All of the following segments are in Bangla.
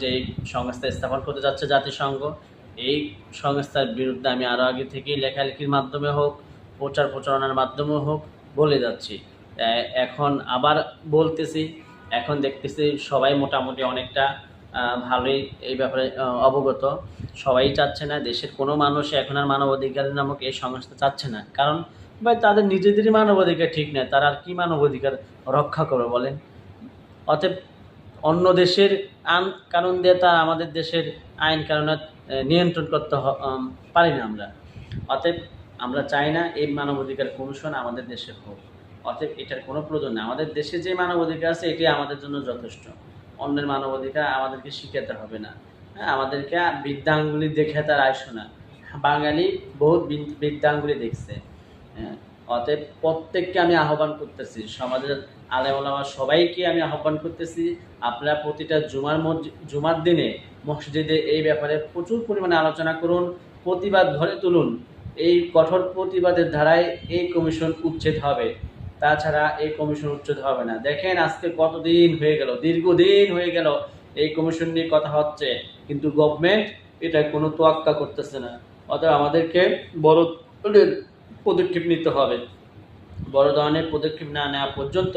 যে এই সংস্থা স্থাপন করতে যাচ্ছে জাতিসংঘ, এই সংস্থার বিরুদ্ধে আমি আরও আগে থেকেই লেখালেখির মাধ্যমে হোক, প্রচার প্রচারণার মাধ্যমে হোক বলে যাচ্ছি। এখন আবার বলতেছি, এখন দেখতেছি সবাই মোটামুটি অনেকটা ভালোই এই ব্যাপারে অবগত। সবাই চাচ্ছে না, দেশের কোনো মানুষ এখন আর মানবাধিকার নামক এই সংস্থা চাচ্ছে না। কারণ ভাই তাদের নিজেদেরই মানবাধিকার ঠিক নেই, তারা আর কী মানবাধিকার রক্ষা করবে বলেন? অতএব অন্য দেশের আইন কানুন দিয়ে তা আমাদের দেশের আইন কানুনে নিয়ন্ত্রণ করতে পারি না আমরা। অতএব আমরা চাই না এই মানবাধিকার কমিশন আমাদের দেশে হোক। অতএব এটার কোনো প্রয়োজন নেই। আমাদের দেশে যে মানবাধিকার আছে এটি আমাদের জন্য যথেষ্ট। অন্যের মানবাধিকার আমাদেরকে শিখাতে হবে না। হ্যাঁ আমাদেরকে বৃদ্ধাঙ্গুলি দেখে তার আইসো না। বাঙালি বহুত বৃদ- বৃদ্ধাঙ্গুলি দেখছে। অতএব প্রত্যেককে আমি আহ্বান করতেছি, সমাজের আলেম সবাইকে আমি আহ্বান করতেছি, আপনারা প্রতিটা জুমার জুমার দিনে মসজিদে এই ব্যাপারে প্রচুর পরিমাণে আলোচনা করুন, প্রতিবাদ ঘরে তুলুন, এই কঠোর প্রতিবাদের ধারায় এই কমিশন উচ্ছেদ হবে, তাছাড়া এই কমিশন উচ্ছেদ হবে না। দেখেন আজকে কতদিন হয়ে গেল, দীর্ঘদিন হয়ে গেল এই কমিশন নিয়ে কথা হচ্ছে, কিন্তু গভর্নমেন্ট এটা কোনো তোয়াক্কা করতেছে না। অতএব আমাদেরকে বড় পদক্ষেপ নিতে হবে। বড় ধরনের পদক্ষেপ না নেওয়া পর্যন্ত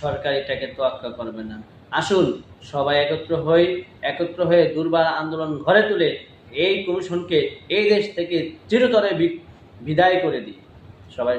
সরকার এটাকে তোয়াক্কা করবে না। আসুন, সবাই একত্র হয়ে একত্র হয়ে দুর্বার আন্দোলন ঘরে তুলে এই কমিশনকে এই দেশ থেকে চিরতরে বিদায় করে দিই। সবাই